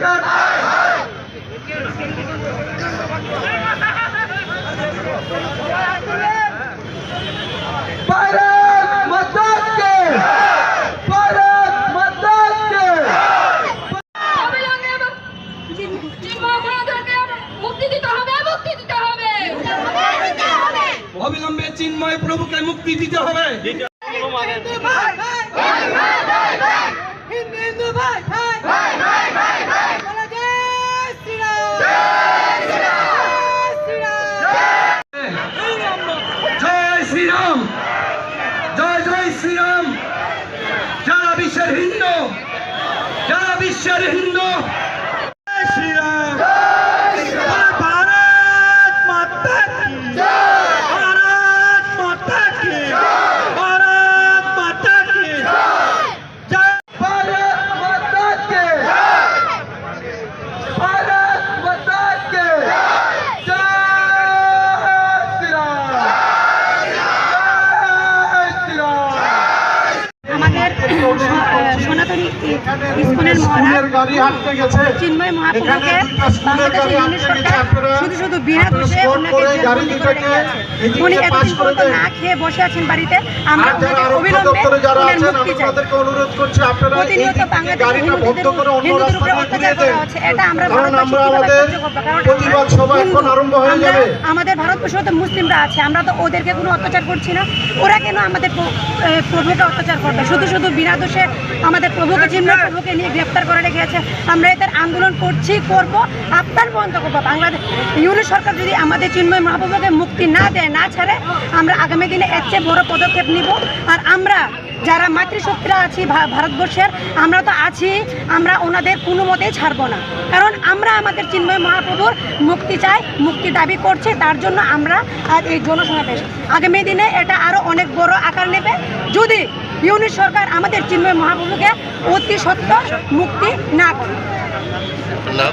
সরকার ভারত মাতা কে ভারত মাতা কে অবিলম্বে চিন্ময় অপরাধীদেরকে মুক্তি দিতে হবে মুক্তি দিতে হবে অবিলম্বে চিন্ময় প্রভুকে মুক্তি দিতে হবে জয় শ্রীরাম জয় জয় শ্রীরাম যারা বিশ্বের হিন্দু যারা বিশ্বের হিন্দু সনাতনী ইস্কনের মহারাজ গাড়ি হাঁটতে গেছে। চিন্ময় মহাপ্রভুকে এখানে দুইটা স্কুলের বাংলাদেশের গাড়ি ইউনিট আটকে গেছে। সরকার শুধু শুধু বিনা দোষে ওনাকে করে করে রেখে আছে। উনি এতদিন পর্যন্ত না খেয়ে বসে আছেন বাড়িতে আমরা ওনাকে অবিলম্বে ওনার মুক্তি চাই। অনুরোধ করছি প্রতিনিয়ত বাংলাদেশের গাড়িটা বন্ধ করে অন্য হিন্দুদের উপরে অত্যাচার করা হচ্ছে। এটা আমরা ভারতবাসী সহ্য করব? কারণ আমাদের ভারতবর্ষে মুসলিমরা আছে আমরা তো ওদেরকে কোনো অত্যাচার করছি না। ওরা কেন আমাদের প্রভুকে অত্যাচার করবে? শুধু শুধু বিনা দোষে আমাদের প্রভুকে চিহ্ন প্রভুকে নিয়ে গ্রেপ্তার করে রেখে আছে আমরা এদের আন্দোলন করছি করব আপনার বন্ধ করব। বাংলাদেশ ইউনি সরকার যদি আমাদের চিন্ময় মহাপ্রভুকে মুক্তি না দেয় না ছাড়ে আমরা আগামী দিনে এর চেয়ে বড় পদক্ষেপ নিব। আর আমরা যারা মাতৃশক্তিরা আছি ভারতবর্ষের, আমরা তো আছি, আমরা ওনাদের কোনো মতেই ছাড়বো না। কারণ আমরা আমাদের চিন্ময় মহাপ্রভুর মুক্তি চাই, মুক্তি দাবি করছে, তার জন্য আমরা আজ এই জনসমাবেশ আগামী দিনে এটা আরও অনেক বড় আকার নেবে। যদি ইউনিট সরকার আমাদের চিন্ময় মহাপ্রভুকে অতি সত্য মুক্তি না করে